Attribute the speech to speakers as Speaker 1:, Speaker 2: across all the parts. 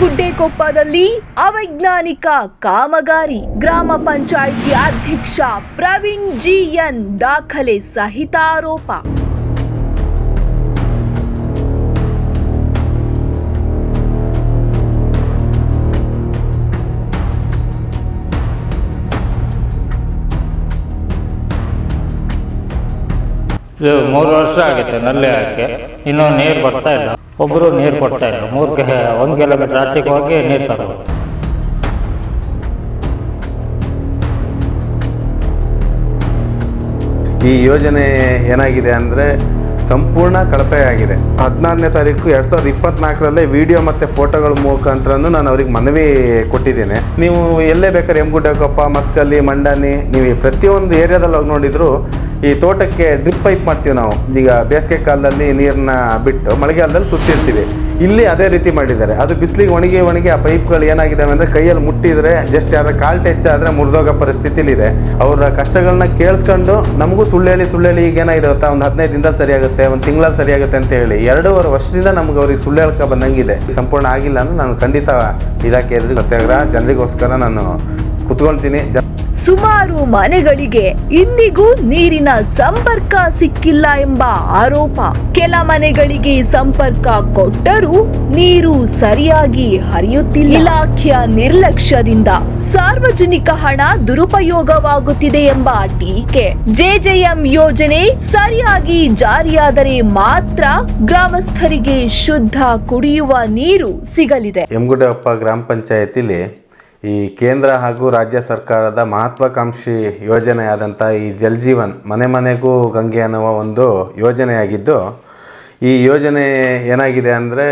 Speaker 1: ಗುಡ್ಡೆಕೊಪ್ಪದಲ್ಲಿ ಅವೈಜ್ಞಾನಿಕ ಕಾಮಗಾರಿ. ಗ್ರಾಮ ಪಂಚಾಯಿತಿ ಅಧ್ಯಕ್ಷ ಪ್ರವೀಣ್ ಜಿಎನ್ ದಾಖಲೆ ಸಹಿತ ಆರೋಪ
Speaker 2: ಮೂರು ವರ್ಷ ಆಗಿತ್ತು, ನಲ್ಲಿ ಹಾಕಿ ಇನ್ನೂ ನೀರು ಬರ್ತಾ ಇಲ್ಲ. ಒಬ್ಬರು ನೀರು ಕೊಡ್ತಾ ಇಲ್ಲ ಮೂರು ಒಂದು ಕಿಲೋಮೀಟರ್ ಆಚೆಗೆ ಹೋಗಿ ನೀರು ತರಬೇಕು
Speaker 3: ಈ ಯೋಜನೆ ಏನಾಗಿದೆ ಅಂದರೆ ಸಂಪೂರ್ಣ ಕಳಪೆಯಾಗಿದೆ. ಹದಿನಾರನೇ ತಾರೀಕು ಎರಡು ಸಾವಿರದ ಇಪ್ಪತ್ನಾಲ್ಕರಲ್ಲೇ ವಿಡಿಯೋ ಮತ್ತು ಫೋಟೋಗಳ ಮುಖಾಂತರನೂ ನಾನು ಅವ್ರಿಗೆ ಮನವಿ ಕೊಟ್ಟಿದ್ದೇನೆ. ನೀವು ಎಲ್ಲೇ ಬೇಕಾದ್ರೆ ಎಮ್ಗುಡ್ಡಕೊಪ್ಪ ಮಸ್ಕಲ್ಲಿ, ಮಂಡಾನಿ, ನೀವು ಈ ಪ್ರತಿಯೊಂದು ಏರಿಯಾದಲ್ಲಿ ಹೋಗಿ ನೋಡಿದ್ರು ಈ ತೋಟಕ್ಕೆ ಡ್ರಿಪ್ ಪೈಪ್ ಮಾಡ್ತೀವಿ ನಾವು. ಈಗ ಬೇಸಿಗೆ ಕಾಲದಲ್ಲಿ ನೀರನ್ನ ಬಿಟ್ಟು ಮಳೆಗಾಲದಲ್ಲಿ ಸುತ್ತಿರ್ತೀವಿ. ಇಲ್ಲಿ ಅದೇ ರೀತಿ ಮಾಡಿದ್ದಾರೆ. ಅದು ಬಿಸಿಲಿಗೆ ಒಣಗಿ ಒಣಗಿ ಆ ಪೈಪ್ಗಳು ಏನಾಗಿದ್ದಾವೆ ಅಂದರೆ ಕೈಯಲ್ಲಿ ಮುಟ್ಟಿದರೆ ಜಸ್ಟ್ ಯಾರ ಕಾಲು ಟಚ್ ಆದರೆ ಮುರಿದೋಗೋ ಪರಿಸ್ಥಿತಿಲಿದೆ. ಅವರ ಕಷ್ಟಗಳನ್ನ ಕೇಳಿಸ್ಕೊಂಡು ನಮಗೂ ಸುಳ್ಳು ಹೇಳಿ ಸುಳ್ಳು ಹೇಳಿ ಈಗ ಏನಾಗಿದೆ ಗೊತ್ತಾ? ಒಂದು ಹದಿನೈದು ದಿನದಲ್ಲಿ ಸರಿಯಾಗುತ್ತೆ, ಒಂದು ತಿಂಗಳಲ್ಲಿ ಸರಿಯಾಗುತ್ತೆ ಅಂತ ಹೇಳಿ. ಎರಡೂವರೆ ವರ್ಷದಿಂದ ನಮ್ಗೆ ಅವ್ರಿಗೆ ಸುಳ್ಳು ಹೇಳ್ಕೊ ಬಂದಂಗಿದೆ. ಸಂಪೂರ್ಣ ಆಗಿಲ್ಲ ಅಂದ್ರೆ ನಾನು ಖಂಡಿತ ಇಲಾಖೆ ಎದುರು ಸತ್ಯಾಗ್ರಹ ಜನರಿಗೋಸ್ಕರ ನಾನು ಕುತ್ಕೊಳ್ತೀನಿ.
Speaker 1: ಸುಮಾರು ಮನೆಗಳಿಗೆ ಇಂದಿಗೂ ನೀರಿನ ಸಂಪರ್ಕ ಸಿಕ್ಕಿಲ್ಲ ಎಂಬ ಆರೋಪ. ಕೆಲ ಮನೆಗಳಿಗೆ ಸಂಪರ್ಕ ಕೊಟ್ಟರೂ ನೀರು ಸರಿಯಾಗಿ ಹರಿಯುತ್ತಿಲ್ಲ. ಇಲಾಖೆಯ ನಿರ್ಲಕ್ಷ್ಯದಿಂದ ಸಾರ್ವಜನಿಕ ಹಣ ದುರುಪಯೋಗವಾಗುತ್ತಿದೆ ಎಂಬ ಟೀಕೆ. ಜೆಜೆಎಂ ಯೋಜನೆ ಸರಿಯಾಗಿ ಜಾರಿಯಾದರೆ ಮಾತ್ರ ಗ್ರಾಮಸ್ಥರಿಗೆ ಶುದ್ಧ ಕುಡಿಯುವ ನೀರು ಸಿಗಲಿದೆ.
Speaker 3: ಎಮ್ಗುಡಪ್ಪ ಗ್ರಾಮ ಪಂಚಾಯತಿಲಿ ಈ ಕೇಂದ್ರ ಹಾಗೂ ರಾಜ್ಯ ಸರ್ಕಾರದ ಮಹತ್ವಾಕಾಂಕ್ಷಿ ಯೋಜನೆಯಾದಂಥ ಈ ಜಲ್ ಜೀವನ್ ಮನೆ ಮನೆಗೂ ಗಂಗೆ ಅನ್ನುವ ಒಂದು ಯೋಜನೆಯಾಗಿದ್ದು, ಈ ಯೋಜನೆ ಏನಾಗಿದೆ ಅಂದರೆ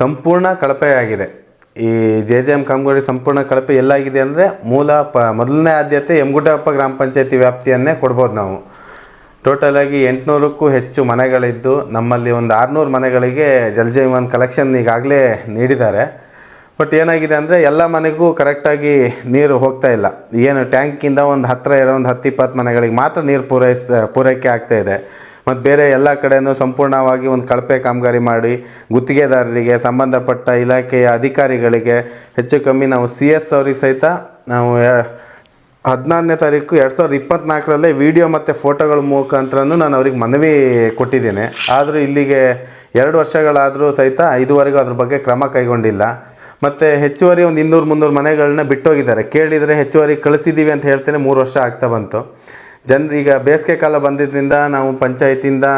Speaker 3: ಸಂಪೂರ್ಣ ಕಳಪೆಯಾಗಿದೆ ಈ ಜೆ ಜೆ ಎಂ ಕಾಮಗಾರಿ ಸಂಪೂರ್ಣ ಕಳಪೆ ಎಲ್ಲಾಗಿದೆ ಅಂದರೆ ಮೂಲ ಪ, ಮೊದಲನೇ ಆದ್ಯತೆ ಯಮಗುಡ್ಡಪ್ಪ ಗ್ರಾಮ ಪಂಚಾಯತಿ ವ್ಯಾಪ್ತಿಯನ್ನೇ ಕೊಡ್ಬೋದು ನಾವು. ಟೋಟಲಾಗಿ ಎಂಟುನೂರಕ್ಕೂ ಹೆಚ್ಚು ಮನೆಗಳಿದ್ದು, ನಮ್ಮಲ್ಲಿ ಒಂದು ಆರುನೂರು ಮನೆಗಳಿಗೆ ಜಲ್ ಜೀವನ್ ಕಲೆಕ್ಷನ್ ಈಗಾಗಲೇ ನೀಡಿದ್ದಾರೆ. ಬಟ್ ಏನಾಗಿದೆ ಅಂದರೆ ಎಲ್ಲ ಮನೆಗೂ ಕರೆಕ್ಟಾಗಿ ನೀರು ಹೋಗ್ತಾ ಇಲ್ಲ. ಏನು ಟ್ಯಾಂಕಿಂದ ಒಂದು ಹತ್ತಿರ ಇರೋ ಒಂದು ಹತ್ತು ಇಪ್ಪತ್ತು ಮನೆಗಳಿಗೆ ಮಾತ್ರ ನೀರು ಪೂರೈಸ್, ಪೂರೈಕೆ ಆಗ್ತಾ ಇದೆ. ಮತ್ತು ಬೇರೆ ಎಲ್ಲ ಕಡೆಯೂ ಸಂಪೂರ್ಣವಾಗಿ ಒಂದು ಕಳಪೆ ಕಾಮಗಾರಿ ಮಾಡಿ ಗುತ್ತಿಗೆದಾರರಿಗೆ, ಸಂಬಂಧಪಟ್ಟ ಇಲಾಖೆಯ ಅಧಿಕಾರಿಗಳಿಗೆ, ಹೆಚ್ಚು ಕಮ್ಮಿ ನಾವು ಸಿ ಎಸ್ ಅವ್ರಿಗೆ ಸಹಿತ ನಾವು ಹದಿನಾರನೇ ತಾರೀಕು ಎರಡು ಸಾವಿರದ ಇಪ್ಪತ್ತ್ನಾಲ್ಕರಲ್ಲೇ ವಿಡಿಯೋ ಮತ್ತು ಫೋಟೋಗಳ ಮುಖಾಂತರನೂ ನಾನು ಅವ್ರಿಗೆ ಮನವಿ ಕೊಟ್ಟಿದ್ದೇನೆ. ಆದರೂ ಇಲ್ಲಿಗೆ ಎರಡು ವರ್ಷಗಳಾದರೂ ಸಹಿತ ಇದುವರೆಗೂ ಅದ್ರ ಬಗ್ಗೆ ಕ್ರಮ ಕೈಗೊಂಡಿಲ್ಲ. ಮತ್ತು ಹೆಚ್ಚುವರಿ ಒಂದು ಇನ್ನೂರು, ಮುನ್ನೂರು ಮನೆಗಳನ್ನ ಬಿಟ್ಟೋಗಿದ್ದಾರೆ. ಕೇಳಿದರೆ ಹೆಚ್ಚುವರಿ ಕಳಿಸಿದ್ದೀವಿ ಅಂತ ಹೇಳ್ತೇನೆ, ಮೂರು ವರ್ಷ ಆಗ್ತಾ ಬಂತು. ಜನರೀಗ ಬೇಸಿಗೆ ಕಾಲ ಬಂದಿದ್ದರಿಂದ ನಾವು ಪಂಚಾಯತಿಯಿಂದ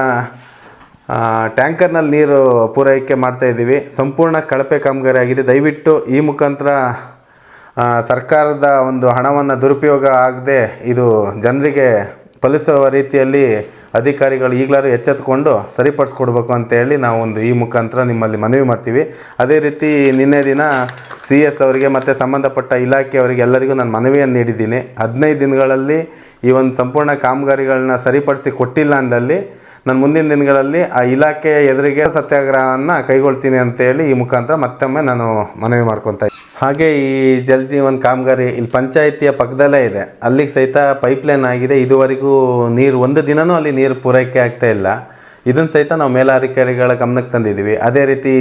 Speaker 3: ಟ್ಯಾಂಕರ್ನಲ್ಲಿ ನೀರು ಪೂರೈಕೆ ಮಾಡ್ತಾ ಇದ್ದೀವಿ. ಸಂಪೂರ್ಣ ಕಳಪೆ ಕಾಮಗಾರಿ ಆಗಿದೆ. ದಯವಿಟ್ಟು ಈ ಮುಖಾಂತರ ಸರ್ಕಾರದ ಒಂದು ಹಣವನ್ನು ದುರುಪಯೋಗ ಆಗದೆ ಇದು ಜನರಿಗೆ ಫಲಿಸುವ ರೀತಿಯಲ್ಲಿ ಅಧಿಕಾರಿಗಳು ಈಗಲಾರು ಎಚ್ಚೆತ್ತುಕೊಂಡು ಸರಿಪಡಿಸ್ಕೊಡ್ಬೇಕು ಅಂತೇಳಿ ನಾವು ಒಂದು ಈ ಮುಖಾಂತರ ನಿಮ್ಮಲ್ಲಿ ಮನವಿ ಮಾಡ್ತೀವಿ ಅದೇ ರೀತಿ ನಿನ್ನೆ ದಿನ ಸಿ ಎಸ್ ಅವರಿಗೆ ಮತ್ತು ಸಂಬಂಧಪಟ್ಟ ಇಲಾಖೆಯವರಿಗೆ ಎಲ್ಲರಿಗೂ ನಾನು ಮನವಿಯನ್ನು ನೀಡಿದ್ದೀನಿ ಹದಿನೈದು ದಿನಗಳಲ್ಲಿ ಈ ಒಂದು ಸಂಪೂರ್ಣ ಕಾಮಗಾರಿಗಳನ್ನ ಸರಿಪಡಿಸಿ ಕೊಟ್ಟಿಲ್ಲ ಅಂದಲ್ಲಿ ನಾನು ಮುಂದಿನ ದಿನಗಳಲ್ಲಿ ಆ ಇಲಾಖೆಯ ಎದುರಿಗೆ ಸತ್ಯಾಗ್ರಹವನ್ನು ಕೈಗೊಳ್ತೀನಿ ಅಂತೇಳಿ ಈ ಮುಖಾಂತರ ಮತ್ತೊಮ್ಮೆ ನಾನು ಮನವಿ ಮಾಡ್ಕೊತಾ. ಹಾಗೆ ಈ ಜಲ್ ಜೀವನ್ ಕಾಮಗಾರಿ ಇಲ್ಲಿ ಪಂಚಾಯಿತಿಯ ಪಕ್ಕದಲ್ಲೇ ಇದೆ. ಅಲ್ಲಿಗೆ ಸಹಿತ ಪೈಪ್ಲೈನ್ ಆಗಿದೆ. ಇದುವರೆಗೂ ನೀರು ಒಂದು ದಿನವೂ ಅಲ್ಲಿ ನೀರು ಪೂರೈಕೆ ಆಗ್ತಾ ಇಲ್ಲ. ಇದನ್ನು ಸಹಿತ ನಾವು ಮೇಲಾಧಿಕಾರಿಗಳ ಗಮನಕ್ಕೆ ತಂದಿದ್ದೀವಿ ಅದೇ ರೀತಿ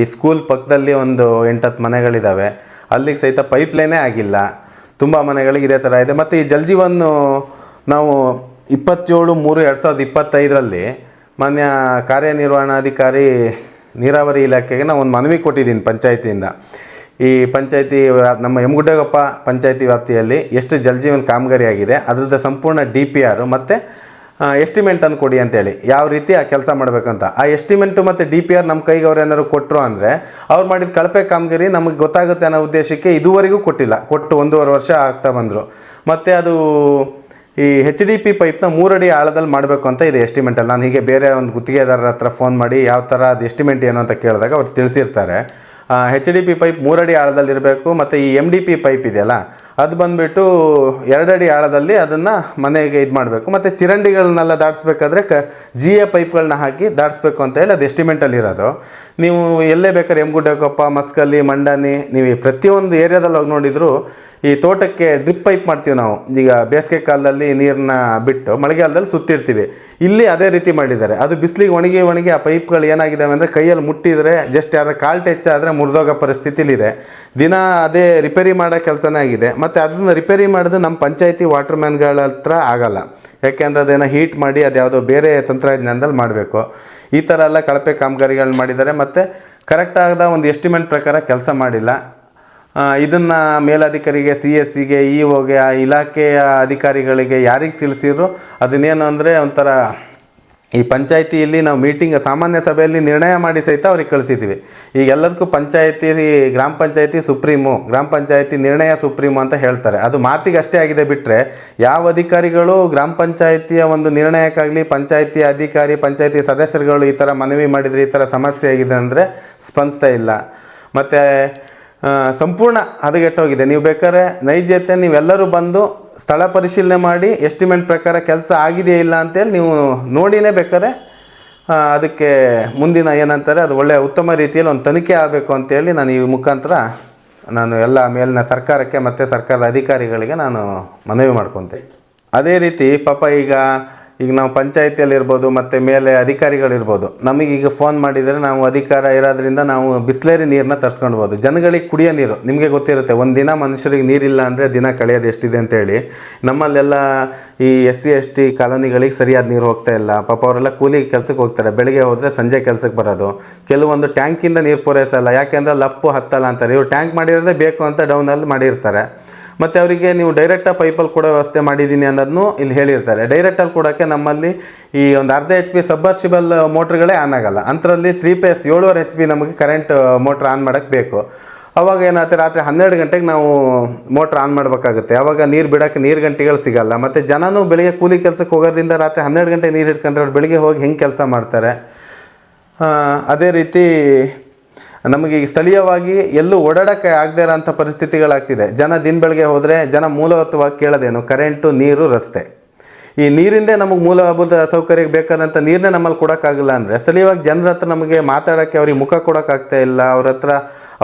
Speaker 3: ಈ ಸ್ಕೂಲ್ ಪಕ್ಕದಲ್ಲಿ ಒಂದು ಎಂಟತ್ತು ಮನೆಗಳಿದ್ದಾವೆ ಅಲ್ಲಿಗೆ ಸಹಿತ ಪೈಪ್ಲೈನೇ ಆಗಿಲ್ಲ. ತುಂಬ ಮನೆಗಳಿಗೆ ಇದೇ ಥರ ಇದೆ. ಮತ್ತು ಈ ಜಲ್ ಜೀವನ್ ನಾವು ಇಪ್ಪತ್ತೇಳು ಮೂರು ಎರಡು ಸಾವಿರದ ಇಪ್ಪತ್ತೈದರಲ್ಲಿ ಮಾನ್ಯ ಕಾರ್ಯನಿರ್ವಹಣಾಧಿಕಾರಿ ನೀರಾವರಿ ಇಲಾಖೆಗೆ ನಾವು ಒಂದು ಮನವಿ ಕೊಟ್ಟಿದ್ದೀನಿ ಪಂಚಾಯತಿಯಿಂದ. ಈ ಪಂಚಾಯತಿ ನಮ್ಮ ಯಮಗುಡ್ಡಗಪ್ಪ ಪಂಚಾಯತಿ ವ್ಯಾಪ್ತಿಯಲ್ಲಿ ಎಷ್ಟು ಜಲಜೀವನ ಜೀವನ್ ಕಾಮಗಾರಿ ಆಗಿದೆ ಅದರದ್ದು ಸಂಪೂರ್ಣ ಡಿ ಪಿ ಆರು ಮತ್ತು ಎಸ್ಟಿಮೆಂಟನ್ನು ಕೊಡಿ ಅಂತೇಳಿ. ಯಾವ ರೀತಿ ಆ ಕೆಲಸ ಮಾಡಬೇಕಂತ. ಆ ಎಸ್ಟಿಮೆಂಟು ಮತ್ತು ಡಿ ಪಿ ಆರ್ ನಮ್ಮ ಕೈಗೆ ಅವ್ರು ಏನಾದ್ರು ಕೊಟ್ಟರು ಅಂದರೆ, ಅವ್ರು ಮಾಡಿದ ಕಳಪೆ ಕಾಮಗಾರಿ ನಮಗೆ ಗೊತ್ತಾಗುತ್ತೆ ಅನ್ನೋ ಉದ್ದೇಶಕ್ಕೆ ಇದುವರೆಗೂ ಕೊಟ್ಟಿಲ್ಲ. ಕೊಟ್ಟು ಒಂದೂವರೆ ವರ್ಷ ಆಗ್ತಾ ಬಂದರು. ಮತ್ತು ಅದು ಈ ಹೆಚ್ ಡಿ ಪಿ ಪೈಪ್ನ ಮೂರಡಿ ಆಳದಲ್ಲಿ ಮಾಡಬೇಕು ಅಂತ ಇದೆ ಎಸ್ಟಿಮೆಂಟಲ್ಲಿ ನಾನು ಹೀಗೆ ಬೇರೆ ಒಂದು ಗುತ್ತಿಗೆದಾರರ ಹತ್ರ ಫೋನ್ ಮಾಡಿ ಯಾವ ಥರ ಅದು ಎಸ್ಟಿಮೇಟ್ ಏನು ಅಂತ ಕೇಳಿದಾಗ ಅವ್ರು ತಿಳಿಸಿರ್ತಾರೆ. ಹೆಚ್ ಡಿ ಪಿ ಪೈಪ್ ಮೂರಡಿ ಆಳದಲ್ಲಿರಬೇಕು ಮತ್ತು ಈ ಎಂ ಡಿ ಪಿ ಪೈಪ್ ಇದೆಯಲ್ಲ, ಅದು ಬಂದುಬಿಟ್ಟು ಎರಡಡಿ ಆಳದಲ್ಲಿ ಅದನ್ನು ಮನೆಗೆ ಇದು ಮಾಡಬೇಕು. ಮತ್ತು ಚಿರಂಡಿಗಳನ್ನೆಲ್ಲ ದಾಟಿಸ್ಬೇಕಾದ್ರೆ ಕ ಜಿ ಎ ಪೈಪ್ಗಳನ್ನ ಹಾಕಿ ದಾಟಿಸ್ಬೇಕು ಅಂತ ಹೇಳಿ ಅದು ಎಸ್ಟಿಮೇಟಲ್ಲಿ ಇರೋದು. ನೀವು ಎಲ್ಲೇ ಬೇಕಾದ್ರೆ ಎಮ್ಗುಡ್ಡಕೊಪ್ಪ ಮಸ್ಕಲ್ಲಿ, ಮಂಡಾನಿ, ನೀವು ಪ್ರತಿಯೊಂದು ಏರಿಯಾದಲ್ಲಿ ಹೋಗಿ ನೋಡಿದ್ರು ಈ ತೋಟಕ್ಕೆ ಡ್ರಿಪ್ ಪೈಪ್ ಮಾಡ್ತೀವಿ ನಾವು. ಈಗ ಬೇಸಿಗೆ ಕಾಲದಲ್ಲಿ ನೀರನ್ನ ಬಿಟ್ಟು ಮಳೆಗಾಲದಲ್ಲಿ ಸುತ್ತಿರ್ತೀವಿ. ಇಲ್ಲಿ ಅದೇ ರೀತಿ ಮಾಡಿದ್ದಾರೆ. ಅದು ಬಿಸಿಲಿಗೆ ಒಣಗಿ ಒಣಗಿ ಆ ಪೈಪ್ಗಳು ಏನಾಗಿದ್ದಾವೆ ಅಂದರೆ ಕೈಯಲ್ಲಿ ಮುಟ್ಟಿದರೆ ಜಸ್ಟ್ ಯಾರ ಕಾಲ್ ಟೆಚ್ಚಾದರೆ ಆದರೆ ಮುರಿದೋಗೋ ಪರಿಸ್ಥಿತಿಲಿದೆ. ದಿನ ಅದೇ ರಿಪೇರಿ ಮಾಡೋ ಕೆಲಸನೇ ಆಗಿದೆ. ಮತ್ತು ಅದನ್ನು ರಿಪೇರಿ ಮಾಡಿದ್ರೆ ನಮ್ಮ ಪಂಚಾಯತಿ ವಾಟರ್ ಮ್ಯಾನ್ಗಳ ಹತ್ರ ಆಗಲ್ಲ. ಯಾಕೆಂದರೆ ಅದೇನೋ ಹೀಟ್ ಮಾಡಿ ಅದು ಯಾವುದೋ ಬೇರೆ ತಂತ್ರಜ್ಞಾನದಲ್ಲಿ ಮಾಡಬೇಕು. ಈ ಥರ ಎಲ್ಲ ಕಳಪೆ ಕಾಮಗಾರಿಗಳನ್ನ ಮಾಡಿದ್ದಾರೆ. ಮತ್ತು ಕರೆಕ್ಟಾದ ಒಂದು ಎಸ್ಟಿಮೇಟ್ ಪ್ರಕಾರ ಕೆಲಸ ಮಾಡಿಲ್ಲ. ಇದನ್ನು ಮೇಲಧಿಕಾರಿಗೆ, ಸಿ ಎಸ್ ಸಿಗೆ ಇ ಒಗೆ ಆ ಇಲಾಖೆಯ ಅಧಿಕಾರಿಗಳಿಗೆ ಯಾರಿಗೆ ತಿಳಿಸಿದ್ರು? ಅದನ್ನೇನು ಅಂದರೆ ಒಂಥರ ಈ ಪಂಚಾಯತಿಯಲ್ಲಿ ನಾವು ಮೀಟಿಂಗ್, ಸಾಮಾನ್ಯ ಸಭೆಯಲ್ಲಿ ನಿರ್ಣಯ ಮಾಡಿ ಸಹಿತ ಅವ್ರಿಗೆ ಕಳಿಸಿದ್ದೀವಿ ಈಗ ಎಲ್ಲದಕ್ಕೂ ಪಂಚಾಯತಿ, ಗ್ರಾಮ ಪಂಚಾಯತಿ ಸುಪ್ರೀಮು, ಗ್ರಾಮ ಪಂಚಾಯತಿ ನಿರ್ಣಯ ಸುಪ್ರೀಮು ಅಂತ ಹೇಳ್ತಾರೆ. ಅದು ಮಾತಿಗೆ ಅಷ್ಟೇ ಆಗಿದೆ ಬಿಟ್ಟರೆ ಯಾವ ಅಧಿಕಾರಿಗಳು ಗ್ರಾಮ ಪಂಚಾಯತಿಯ ಒಂದು ನಿರ್ಣಯಕ್ಕಾಗಲಿ, ಪಂಚಾಯತಿ ಅಧಿಕಾರಿ, ಪಂಚಾಯತಿ ಸದಸ್ಯರುಗಳು ಈ ಥರ ಮನವಿ ಮಾಡಿದರೆ ಈ ಥರ ಸಮಸ್ಯೆ ಆಗಿದೆ ಅಂದರೆ ಸ್ಪಂದಿಸ್ತಾ ಇಲ್ಲ. ಮತ್ತು ಸಂಪೂರ್ಣ ಹದಗೆಟ್ಟೋಗಿದೆ. ನೀವು ಬೇಕಾದ್ರೆ ನೈಜತೆ ನೀವೆಲ್ಲರೂ ಬಂದು ಸ್ಥಳ ಪರಿಶೀಲನೆ ಮಾಡಿ ಎಸ್ಟಿಮೇಟ್ ಪ್ರಕಾರ ಕೆಲಸ ಆಗಿದೆಯಾ ಇಲ್ಲ ಅಂತೇಳಿ ನೀವು ನೋಡಿನೇ ಬೇಕಾದ್ರೆ ಅದಕ್ಕೆ ಮುಂದಿನ ಏನಂತಾರೆ, ಅದು ಒಳ್ಳೆಯ ಉತ್ತಮ ರೀತಿಯಲ್ಲಿ ಒಂದು ತನಿಖೆ ಆಗಬೇಕು ಅಂತೇಳಿ ನಾನು ಈ ಮುಖಾಂತರ ನಾನು ಎಲ್ಲ ಮೇಲಿನ ಸರ್ಕಾರಕ್ಕೆ ಮತ್ತು ಸರ್ಕಾರದ ಅಧಿಕಾರಿಗಳಿಗೆ ನಾನು ಮನವಿ ಮಾಡ್ಕೊತೆ ಅದೇ ರೀತಿ ಪಾಪ ಈಗ ಈಗ ನಾವು ಪಂಚಾಯತಿಯಲ್ಲಿ ಇರ್ಬೋದು ಮತ್ತು ಮೇಲೆ ಅಧಿಕಾರಿಗಳಿರ್ಬೋದು ನಮಗೀಗ ಫೋನ್ ಮಾಡಿದರೆ ನಾವು ಅಧಿಕಾರ ಇರೋದ್ರಿಂದ ನಾವು ಬಿಸ್ಲೇರಿ ನೀರನ್ನ ತರಿಸ್ಕೊಳ್ಬೋದು ಜನಗಳಿಗೆ ಕುಡಿಯೋ ನೀರು, ನಿಮಗೆ ಗೊತ್ತಿರುತ್ತೆ, ಒಂದು ದಿನ ಮನುಷ್ಯರಿಗೆ ನೀರಿಲ್ಲ ಅಂದರೆ ದಿನ ಕಳೆಯೋದು ಎಷ್ಟಿದೆ ಅಂತೇಳಿ. ನಮ್ಮಲ್ಲೆಲ್ಲ ಈ ಎಸ್ ಸಿ, ಎಸ್ ಟಿ ಕಾಲೋನಿಗಳಿಗೆ ಸರಿಯಾದ ನೀರು ಹೋಗ್ತಾ ಇಲ್ಲ. ಪಾಪ ಅವರೆಲ್ಲ ಕೂಲಿ ಕೆಲಸಕ್ಕೆ ಹೋಗ್ತಾರೆ. ಬೆಳಗ್ಗೆ ಹೋದರೆ ಸಂಜೆ ಕೆಲಸಕ್ಕೆ ಬರೋದು. ಕೆಲವೊಂದು ಟ್ಯಾಂಕಿಂದ ನೀರು ಪೂರೈಸಲ್ಲ. ಯಾಕೆಂದರೆ ಲಪ್ಪು ಹತ್ತಲ್ಲ ಅಂತಾರೆ. ಇವರು ಟ್ಯಾಂಕ್ ಮಾಡಿರೋದೇ ಬೇಕು ಅಂತ ಡೌನಲ್ಲಿ ಮಾಡಿರ್ತಾರೆ. ಮತ್ತು ಅವರಿಗೆ ನೀವು ಡೈರೆಕ್ಟಾಗಿ ಪೈಪಲ್ಲಿ ಕೊಡೋ ವ್ಯವಸ್ಥೆ ಮಾಡಿದ್ದೀನಿ ಅನ್ನೋದನ್ನು ಇಲ್ಲಿ ಹೇಳಿರ್ತಾರೆ. ಡೈರೆಕ್ಟಲ್ಲಿ ಕೊಡೋಕ್ಕೆ ನಮ್ಮಲ್ಲಿ ಈ ಒಂದು ಅರ್ಧ ಎಚ್ ಪಿ ಸಬ್ಬರ್ಸಿಬಲ್ ಮೋಟ್ರ್ಗಳೇ ಆನ್ ಆಗಲ್ಲ. ಅಂಥರಲ್ಲಿ ತ್ರೀ ಪೇಸ್ ಏಳುವರೆ ಎಚ್ ಪಿ ನಮಗೆ ಕರೆಂಟ್ ಮೋಟ್ರ್ ಆನ್ ಮಾಡೋಕ್ಕೆ ಬೇಕು. ಅವಾಗ ಏನಾಗುತ್ತೆ? ರಾತ್ರಿ ಹನ್ನೆರಡು ಗಂಟೆಗೆ ನಾವು ಮೋಟ್ರ್ ಆನ್ ಮಾಡಬೇಕಾಗುತ್ತೆ. ಅವಾಗ ನೀರು ಬಿಡೋಕ್ಕೆ ನೀರು ಗಂಟೆಗಳು ಸಿಗಲ್ಲ. ಮತ್ತು ಜನನೂ ಬೆಳಿಗ್ಗೆ ಕೂಲಿ ಕೆಲಸಕ್ಕೆ ಹೋಗೋದ್ರಿಂದ ರಾತ್ರಿ ಹನ್ನೆರಡು ಗಂಟೆ ನೀರು ಹಿಡ್ಕೊಂಡ್ರೆ ಅವ್ರು ಬೆಳಿಗ್ಗೆ ಹೋಗಿ ಹೆಂಗೆ ಕೆಲಸ ಮಾಡ್ತಾರೆ? ಅದೇ ರೀತಿ ನಮಗೆ ಸ್ಥಳೀಯವಾಗಿ ಎಲ್ಲೂ ಓಡಾಡೋಕ್ಕೆ ಆಗದೇ ಇರೋಂಥ ಪರಿಸ್ಥಿತಿಗಳಾಗ್ತಿದೆ. ಜನ ದಿನ ಬೆಳಗ್ಗೆ ಹೋದರೆ ಜನ ಮೂಲಭೂತವಾಗಿ ಕೇಳೋದೇನು? ಕರೆಂಟು, ನೀರು, ರಸ್ತೆ. ಈ ನೀರಿಂದೇ ನಮಗೆ ಮೂಲಭೂತ ಸೌಕರ್ಯಕ್ಕೆ ಬೇಕಾದಂಥ ನೀರನ್ನೇ ನಮ್ಮಲ್ಲಿ ಕೊಡೋಕ್ಕಾಗಲ್ಲ ಅಂದರೆ, ಸ್ಥಳೀಯವಾಗಿ ಜನರ ಹತ್ರ ನಮಗೆ ಮಾತಾಡೋಕ್ಕೆ ಅವ್ರಿಗೆ ಮುಖ ಕೊಡೋಕ್ಕಾಗ್ತಾ ಇಲ್ಲ. ಅವ್ರ ಹತ್ರ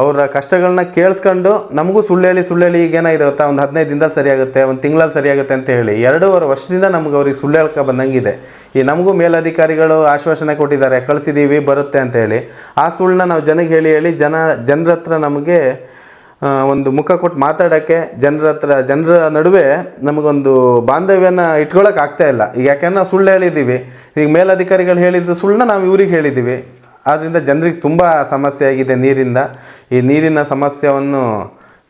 Speaker 3: ಅವರ ಕಷ್ಟಗಳನ್ನ ಕೇಳಿಸ್ಕೊಂಡು ನಮಗೂ ಸುಳ್ಳು ಹೇಳಿ ಹೇಳಿ ಈಗ ಏನಾಗಿದೆ ಗೊತ್ತಾ? ಒಂದು ಹದಿನೈದು ದಿನದಲ್ಲಿ ಸರಿಯಾಗುತ್ತೆ, ಒಂದು ತಿಂಗಳಲ್ಲಿ ಸರಿಯಾಗುತ್ತೆ ಅಂತ ಹೇಳಿ ಎರಡೂವರೆ ವರ್ಷದಿಂದ ನಮ್ಗೆ ಅವ್ರಿಗೆ ಸುಳ್ಳು ಹೇಳ್ಕೊ ಬಂದಂಗಿದೆ. ಈ ನಮಗೂ ಮೇಲಧಿಕಾರಿಗಳು ಆಶ್ವಾಸನೆ ಕೊಟ್ಟಿದ್ದಾರೆ ಕಳಿಸಿದ್ದೀವಿ ಬರುತ್ತೆ ಅಂತ ಹೇಳಿ. ಆ ಸುಳ್ಳನ್ನ ನಾವು ಜನಕ್ಕೆ ಹೇಳಿ ಹೇಳಿ ಜನ, ಜನರ ಹತ್ರ ನಮಗೆ ಒಂದು ಮುಖ ಕೊಟ್ಟು ಮಾತಾಡೋಕ್ಕೆ ಜನರ ಹತ್ರ, ಜನರ ನಡುವೆ ನಮಗೊಂದು ಬಾಂಧವ್ಯನ ಇಟ್ಕೊಳ್ಳೋಕೆ ಇಲ್ಲ. ಈಗ ಯಾಕೆಂದ್ರೆ ನಾವು ಸುಳ್ಳು ಹೇಳಿದ್ದೀವಿ. ಈಗ ಮೇಲಧಿಕಾರಿಗಳು ಹೇಳಿದ್ದು ಸುಳ್ಳನ್ನ ನಾವು ಇವ್ರಿಗೆ ಹೇಳಿದ್ದೀವಿ. ಆದ್ದರಿಂದ ಜನರಿಗೆ ತುಂಬ ಸಮಸ್ಯೆ ಆಗಿದೆ ನೀರಿಂದ. ಈ ನೀರಿನ ಸಮಸ್ಯೆಯನ್ನು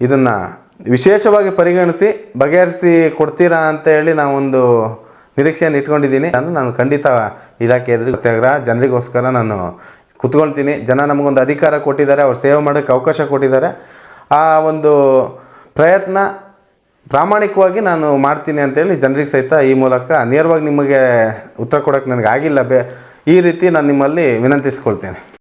Speaker 3: ಇದನ್ನು ವಿಶೇಷವಾಗಿ ಪರಿಗಣಿಸಿ, ಬಗೆಹರಿಸಿ ಕೊಡ್ತೀರಾ ಅಂತ ಹೇಳಿ ನಾವೊಂದು ನಿರೀಕ್ಷೆಯನ್ನು ಇಟ್ಕೊಂಡಿದ್ದೀನಿ. ನಾನು ನಾನು ಖಂಡಿತ ಇಲಾಖೆ ಎದುರು ಜನರಿಗೋಸ್ಕರ ನಾನು ಕುತ್ಕೊಳ್ತೀನಿ. ಜನ ನಮಗೊಂದು ಅಧಿಕಾರ ಕೊಟ್ಟಿದ್ದಾರೆ, ಅವ್ರು ಸೇವೆ ಮಾಡೋಕ್ಕೆ ಅವಕಾಶ ಕೊಟ್ಟಿದ್ದಾರೆ. ಆ ಒಂದು ಪ್ರಯತ್ನ ಪ್ರಾಮಾಣಿಕವಾಗಿ ನಾನು ಮಾಡ್ತೀನಿ ಅಂತೇಳಿ ಜನರಿಗೆ ಸಹಿತ ಈ ಮೂಲಕ ನೇರವಾಗಿ ನಿಮಗೆ ಉತ್ತರ ಕೊಡೋಕ್ಕೆ ನನಗೆ ಆಗಿಲ್ಲ. ಬೇ ಈ ರೀತಿ ನಾನು ನಿಮ್ಮಲ್ಲಿ ವಿನಂತಿಸ್ಕೊಳ್ತೇನೆ.